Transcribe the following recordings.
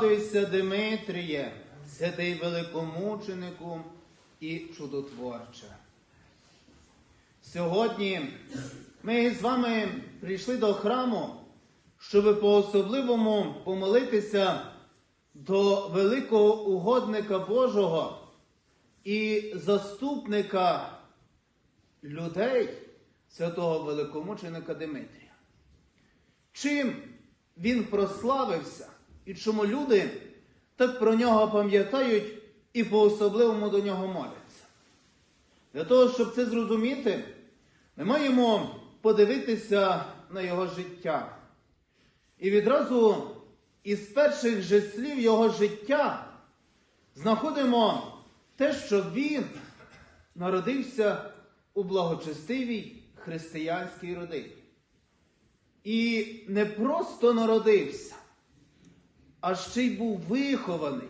Радуйся, Димитріє, святий великомученику і чудотворче. Сьогодні ми з вами прийшли до храму, щоб по-особливому помолитися до великого угодника Божого і заступника людей, святого великомученика Димитрія. Чим він прославився і чому люди так про нього пам'ятають і по-особливому до нього моляться? Для того, щоб це зрозуміти, ми маємо подивитися на його життя. І відразу із перших же слів його життя знаходимо те, що він народився у благочестивій християнській родині. І не просто народився, а ще й був вихований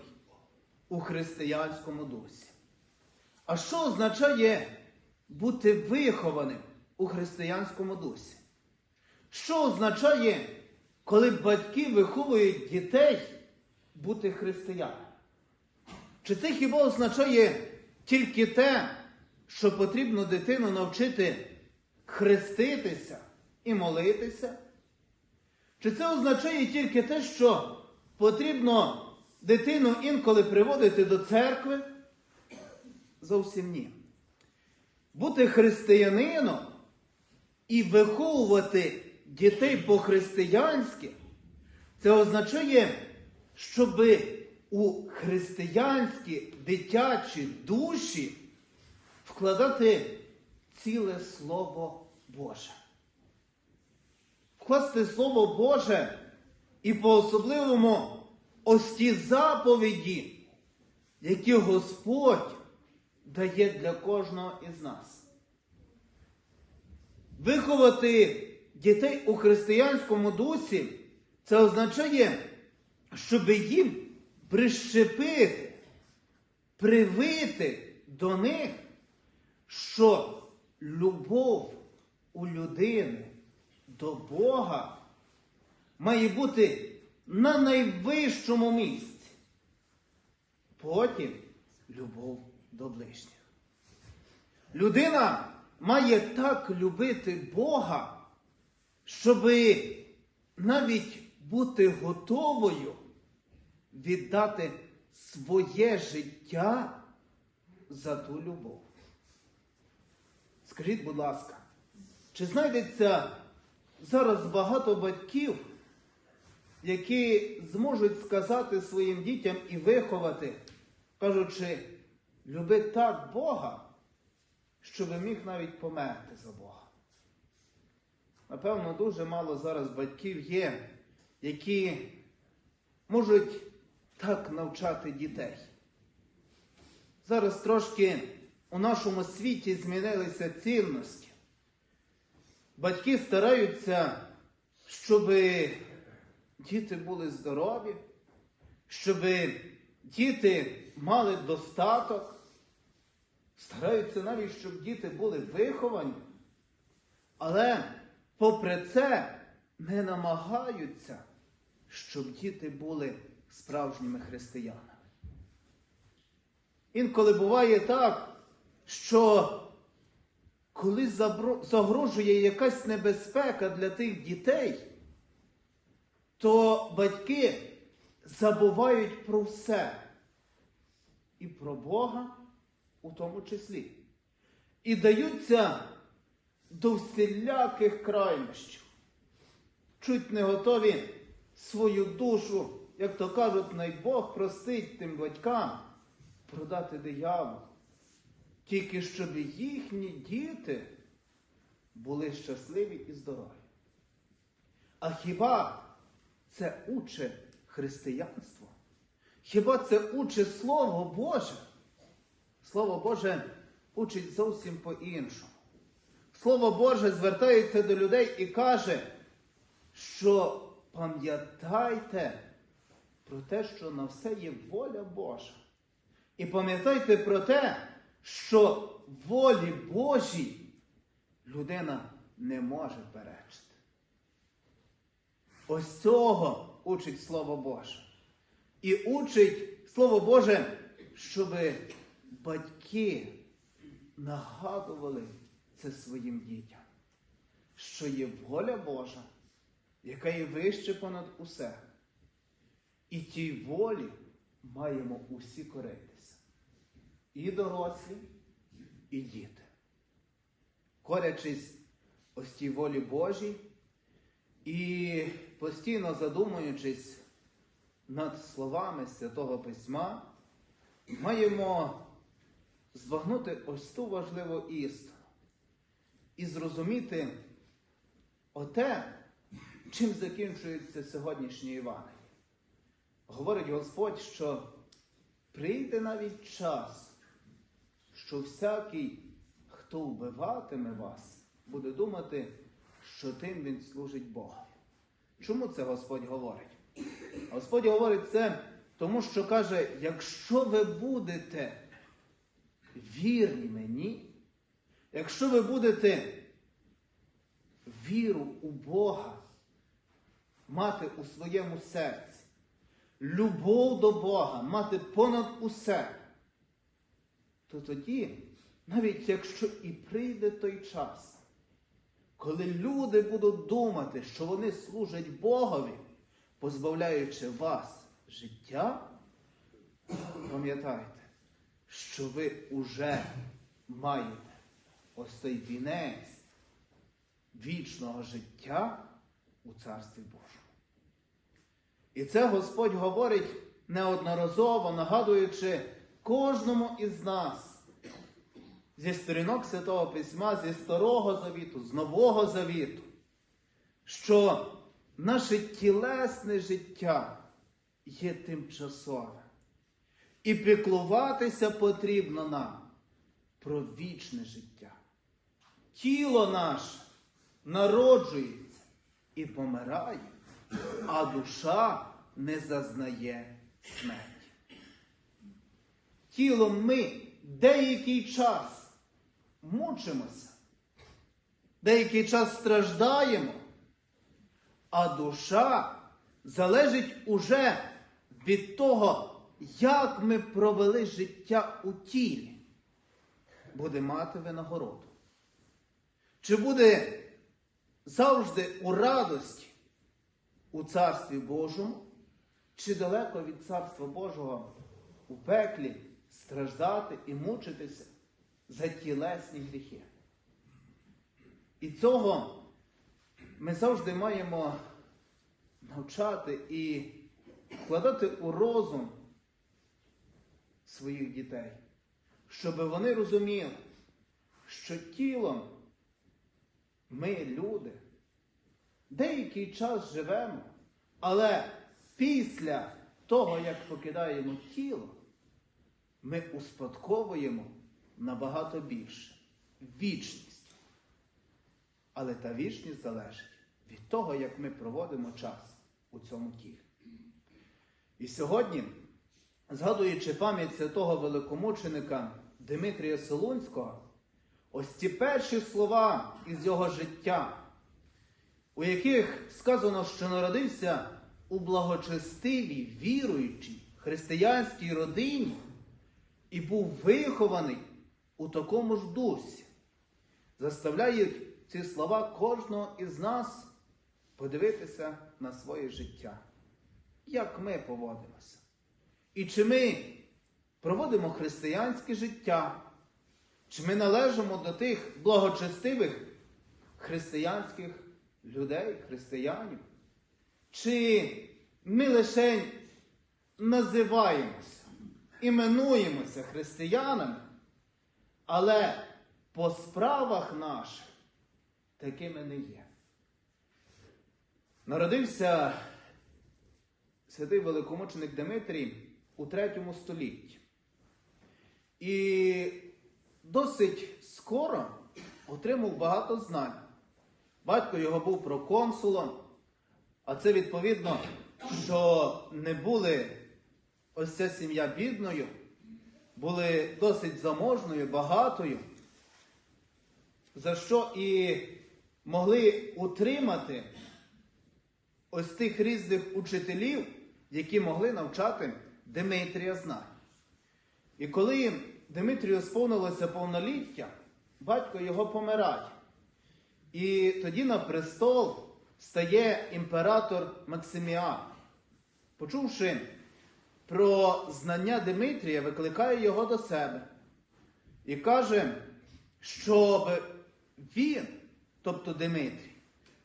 у християнському дусі. А що означає бути вихованим у християнському дусі? Що означає, коли батьки виховують дітей бути християнами? Чи це хіба означає тільки те, що потрібно дитину навчити хреститися і молитися? Чи це означає тільки те, що потрібно дитину інколи приводити до церкви? Зовсім ні. Бути християнином і виховувати дітей по-християнськи, це означає, щоб у християнські дитячі душі вкладати ціле Слово Боже. Вкласти Слово Боже і по-особливому ось ті заповіді, які Господь дає для кожного із нас. Виховати дітей у християнському дусі це означає, щоб їм прищепити, привити до них, що любов у людини до Бога має бути на найвищому місці. Потім любов до ближніх. Людина має так любити Бога, щоб навіть бути готовою віддати своє життя за ту любов. Скажіть, будь ласка, чи знайдеться зараз багато батьків, які зможуть сказати своїм дітям і виховати, кажучи, люби так Бога, щоб міг навіть померти за Бога? Напевно, дуже мало зараз батьків є, які можуть так навчати дітей. Зараз трошки у нашому світі змінилися цінності. Батьки стараються, щоб діти були здорові, щоб діти мали достаток. Стараються навіть, щоб діти були виховані. Але, попри це, не намагаються, щоб діти були справжніми християнами. Інколи буває так, що коли загрожує якась небезпека для тих дітей, то батьки забувають про все. І про Бога у тому числі. І даються до всіляких крайнощів. Чуть не готові свою душу, як то кажуть, най Бог простить тим батькам продати дияволу. Тільки щоб їхні діти були щасливі і здорові. А хіба це уче християнство? Хіба це уче Слово Боже? Слово Боже учить зовсім по-іншому. Слово Боже звертається до людей і каже, що пам'ятайте про те, що на все є воля Божа. І пам'ятайте про те, що волі Божій людина не може перечити. Ось цього учить Слово Боже. І учить Слово Боже, щоб батьки нагадували це своїм дітям, що є воля Божа, яка є вище понад усе. І тій волі маємо усі коритися. І дорослі, і діти. Корячись ось тій волі Божій і постійно задумуючись над словами Святого Письма, маємо збагнути ось ту важливу істину і зрозуміти оте, чим закінчується сьогоднішнє Івангеліє. Говорить Господь, що прийде навіть час, що всякий, хто вбиватиме вас, буде думати, що тим він служить Богу. Чому це Господь говорить? Господь говорить це, тому що каже, якщо ви будете вірні мені, якщо ви будете віру у Бога мати у своєму серці, любов до Бога мати понад усе, то тоді, навіть якщо і прийде той час, коли люди будуть думати, що вони служать Богові, позбавляючи вас життя, пам'ятайте, що ви уже маєте ось той вінець вічного життя у Царстві Божому. І це Господь говорить неодноразово, нагадуючи кожному із нас зі сторінок Святого Письма, зі Старого Завіту, з Нового Завіту, що наше тілесне життя є тимчасове. І піклуватися потрібно нам про вічне життя. Тіло наше народжується і помирає, а душа не зазнає смерті. Тілом ми деякий час мучимося, деякий час страждаємо, а душа залежить уже від того, як ми провели життя у тілі, буде мати винагороду. Чи буде завжди у радості у Царстві Божому, чи далеко від Царства Божого у пеклі страждати і мучитися за тілесні гріхи? І цього ми завжди маємо навчати і вкладати у розум своїх дітей, щоб вони розуміли, що тілом ми люди деякий час живемо, але після того, як покидаємо тіло, ми успадковуємо набагато більше вічність. Але та вічність залежить від того, як ми проводимо час у цьому тілі. І сьогодні, згадуючи пам'ять святого великомученика Димитрія Солунського, ось ці перші слова із його життя, у яких сказано, що народився у благочестивій, віруючій християнській родині і був вихований у такому ж дусі, заставляють ці слова кожного із нас подивитися на своє життя. Як ми поводимося? І чи ми проводимо християнське життя? Чи ми належимо до тих благочестивих християнських людей, християнів? Чи ми лише називаємося, іменуємося християнами, але по справах наших такими не є? Народився святий великомученик Дмитрій у третьому столітті. І досить скоро отримав багато знань. Батько його був проконсулом, а це відповідно, що не були ось ця сім'я бідною, були досить заможною, багатою, за що і могли утримати ось тих різних учителів, які могли навчати Димитрія знань. І коли Димитрію сповнилося повноліття, батько його помирає. І тоді на престол стає імператор Максиміан. Почувши про знання Димитрія, викликає його до себе і каже, щоб він, тобто Димитрій,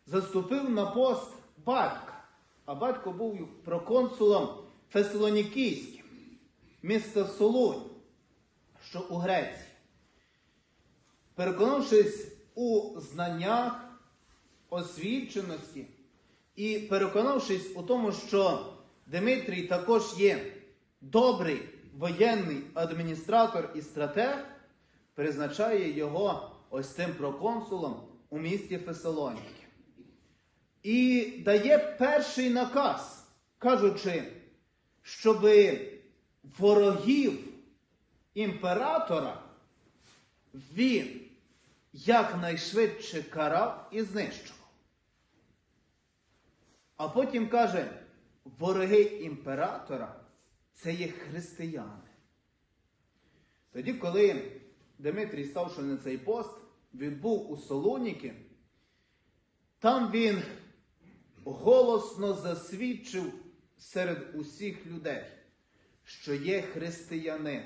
заступив на пост батька, а батько був проконсулом Фесалонікійським, міста Солунь, що у Греції. Переконавшись у знаннях, освіченості і переконавшись у тому, що Димитрій також є добрий воєнний адміністратор і стратег, призначає його ось цим проконсулом у місті Фесалоніки. І дає перший наказ, кажучи, щоб ворогів імператора він якнайшвидше карав і знищував. А потім каже, вороги імператора це є християни. Тоді, коли Дмитрій, ставши на цей пост, він був у Солоніки, там він голосно засвідчив серед усіх людей, що є християнин.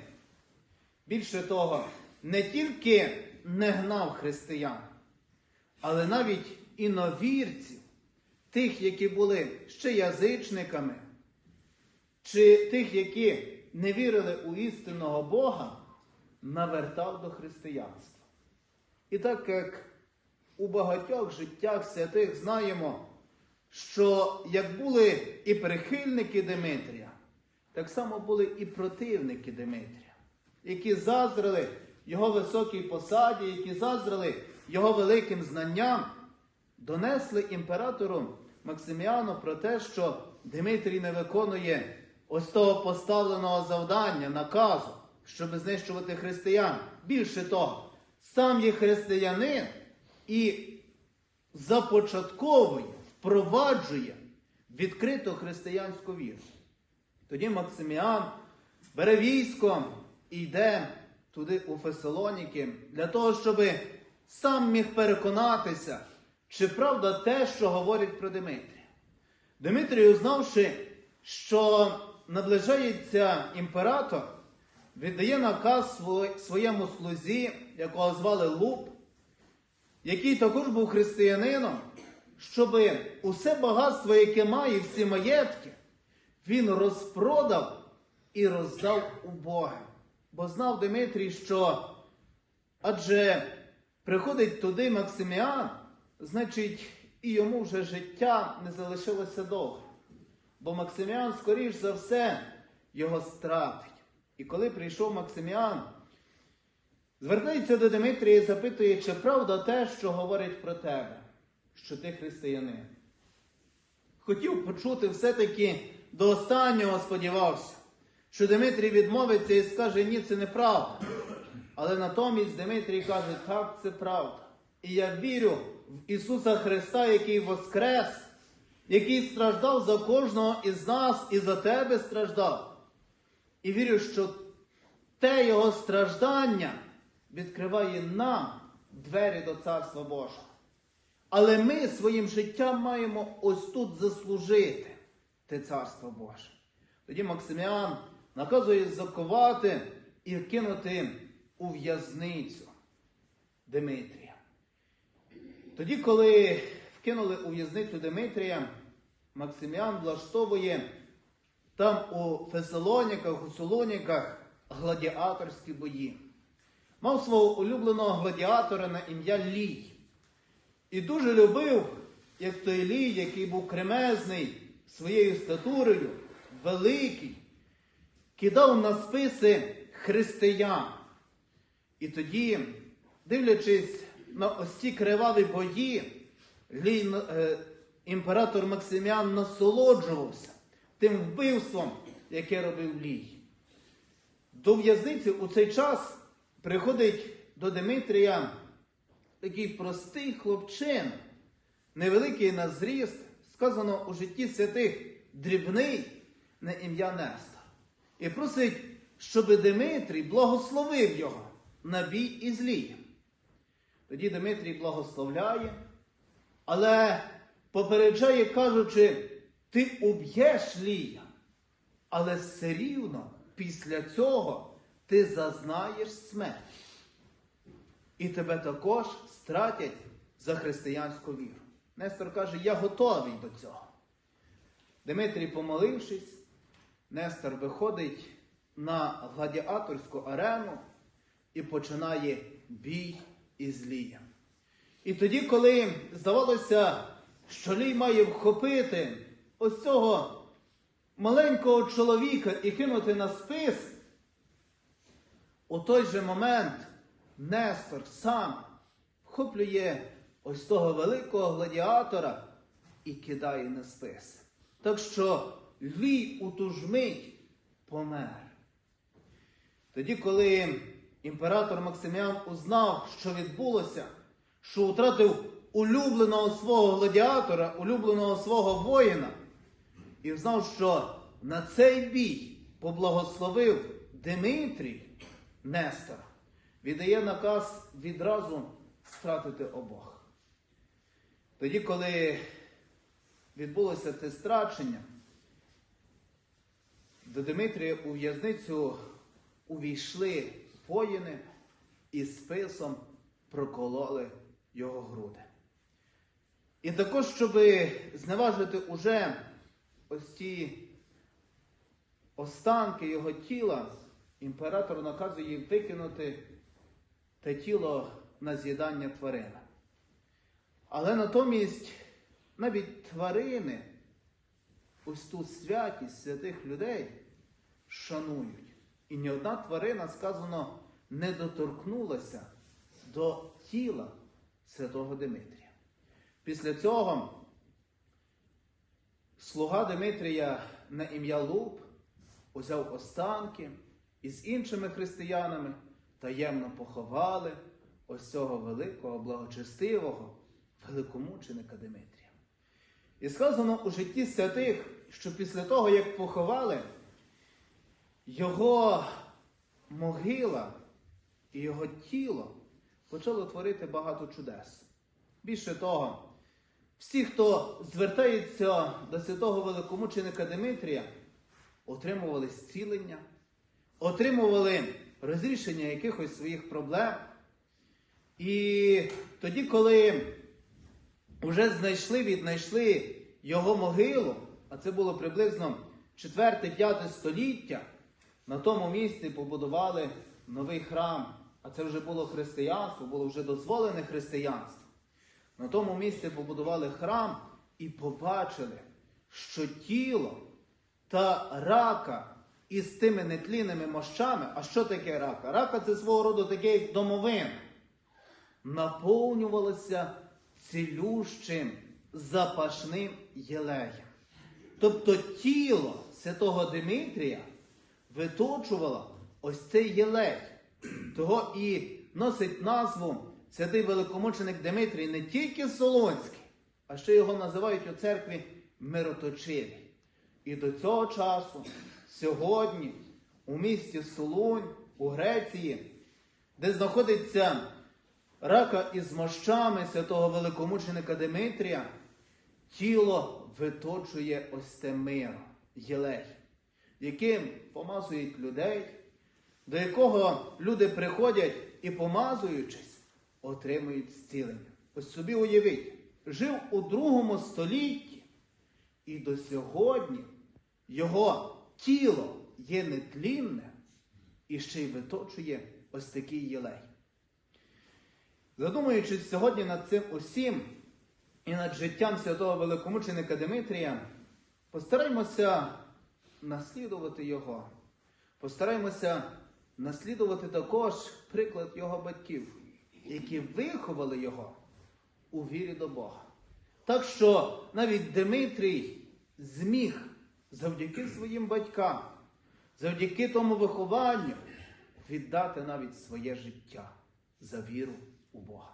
Більше того, не тільки не гнав християн, але навіть іновірців, тих, які були ще язичниками, чи тих, які не вірили у істинного Бога, навертав до християнства. І так як у багатьох життях святих знаємо, що як були і прихильники Димитрія, так само були і противники Димитрія, які заздрили його високій посаді, які заздрили його великим знанням, донесли імператору Максиміану про те, що Димитрій не виконує ось того поставленого завдання, наказу, щоб знищувати християн. Більше того, сам є християнин і започатковує, впроваджує відкриту християнську віру. Тоді Максиміан бере військо і йде туди у Фесалоніки для того, щоб сам міг переконатися, чи правда те, що говорять про Димитрія. Димитрій, узнавши, що наближається імператор, віддає наказ своєму слузі, якого звали Луп, який також був християнином, щоб усе багатство, яке має, всі маєтки, він розпродав і роздав у Бога. Бо знав Дмитрій, що адже приходить туди Максиміан, значить, і йому вже життя не залишилося довго. Бо Максиміан, скоріш за все, його стратить. І коли прийшов Максиміан, звертається до Дмитрія і запитує, чи правда те, що говорить про тебе, що ти християнин. Хотів почути все-таки до останнього сподівався, що Дмитрій відмовиться і скаже, ні, це неправда. Але натомість Дмитрій каже, так, це правда. І я вірю в Ісуса Христа, який воскрес, який страждав за кожного із нас і за тебе страждав. І вірю, що те Його страждання відкриває нам двері до Царства Божого. Але ми своїм життям маємо ось тут заслужити те Царство Боже. Тоді Максиміан наказує заковати і кинути у в'язницю Димитрія. Тоді, коли вкинули у в'язницю Димитрія, Максиміан влаштовує там у Фесалоніках, у Солоніках гладіаторські бої. Мав свого улюбленого гладіатора на ім'я Лій. І дуже любив, як той Лій, який був кремезний своєю статурою, великий, кидав на списи християн. І тоді, дивлячись на ось ці криваві бої, Лій, е, імператор Максиміан насолоджувався тим вбивством, яке робив Лій. До в'язниці у цей час приходить до Димитрія такий простий хлопчин, невеликий на зріст, сказано у житті святих дрібний, на ім'я Нестор. І просить, щоб Димитрій благословив його на бій із Лієм. Тоді Дмитрій благословляє, але попереджає, кажучи, ти уб'єш Лія, але все рівно після цього ти зазнаєш смерть. І тебе також стратять за християнську віру. Нестор каже, я готовий до цього. Дмитрій, помолившись, Нестор виходить на гладіаторську арену і починає бій із Лієм. І тоді, коли здавалося, що Лій має вхопити ось цього маленького чоловіка і кинути на спис, у той же момент Нестор сам вхоплює ось того великого гладіатора і кидає на спис. Так що Лій у ту ж мить помер. Тоді, коли імператор Максиміан узнав, що відбулося, що втратив улюбленого свого гладіатора, улюбленого свого воїна, і знав, що на цей бій поблагословив Димитрій Нестора, віддає наказ відразу стратити обох. Тоді, коли відбулося це страчення, до Димитрія у в'язницю увійшли воїни і списом прокололи його груди. І також, щоб зневажити уже ось ті останки його тіла, імператор наказує їм викинути те тіло на з'їдання тварина. Але натомість навіть тварини ось ту святість святих людей шанують. І ні одна тварина, сказано, не доторкнулася до тіла святого Димитрія. Після цього слуга Димитрія на ім'я Луб узяв останки і з іншими християнами таємно поховали ось цього великого, благочестивого, великомученика Димитрія. І сказано у житті святих, що після того, як поховали, його могила і його тіло почало творити багато чудес. Більше того, всі, хто звертається до святого великомученика Димитрія, отримували зцілення, отримували розрішення якихось своїх проблем. І тоді, коли вже знайшли, віднайшли його могилу, а це було приблизно 4-5 століття, на тому місці побудували новий храм. А це вже було християнство, було вже дозволене християнство. На тому місці побудували храм і побачили, що тіло та рака із тими нетлінними мощами, а що таке рака? Рака це свого роду такий домовин, наповнювалося цілющим запашним єлеєм. Тобто тіло святого Димитрія виточувало ось цей єлей. Того і носить назву святий великомученик Димитрій не тільки Солонський, а ще його називають у церкві Мироточивий. І до цього часу, сьогодні, у місті Солунь, у Греції, де знаходиться рака із мощами святого великомученика Димитрія, тіло виточує ось те миро, єлей, яким помазують людей до якого люди приходять і, помазуючись, отримують зцілення. Ось собі уявіть, жив у другому столітті, і до сьогодні його тіло є нетлінне і ще й виточує ось такий єлей. Задумуючись сьогодні над цим усім і над життям святого великомученика Димитрія, постараймося наслідувати його. Постараємося наслідувати також приклад його батьків, які виховали його у вірі до Бога. Так що навіть Дмитрій зміг завдяки своїм батькам, завдяки тому вихованню віддати навіть своє життя за віру у Бога.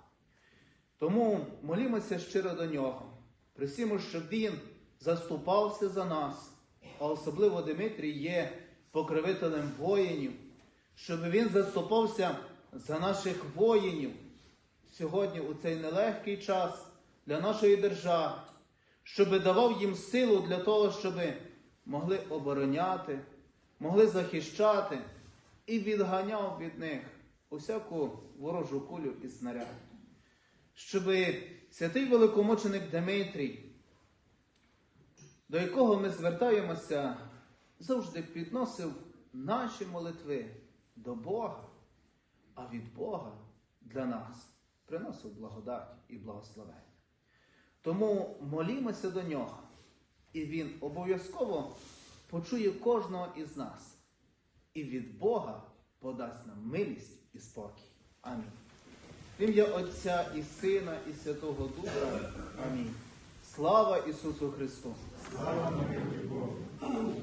Тому молімося щиро до нього, просимо, щоб Він заступався за нас а особливо Димитрій є покровителем воїнів, щоб він заступався за наших воїнів сьогодні у цей нелегкий час для нашої держави, щоб давав їм силу для того, щоб могли обороняти, могли захищати і відганяв від них усяку ворожу кулю і снаряд. Щоб святий великомученик Дмитрій, до якого ми звертаємося, завжди підносив наші молитви до Бога, а від Бога для нас приносив благодать і благословення. Тому молімося до нього, і він обов'язково почує кожного із нас, і від Бога подасть нам милість і спокій. Амінь. В ім'я Отця і Сина, і Святого Духа. Амінь. Слава Ісусу Христу! Слава Богу!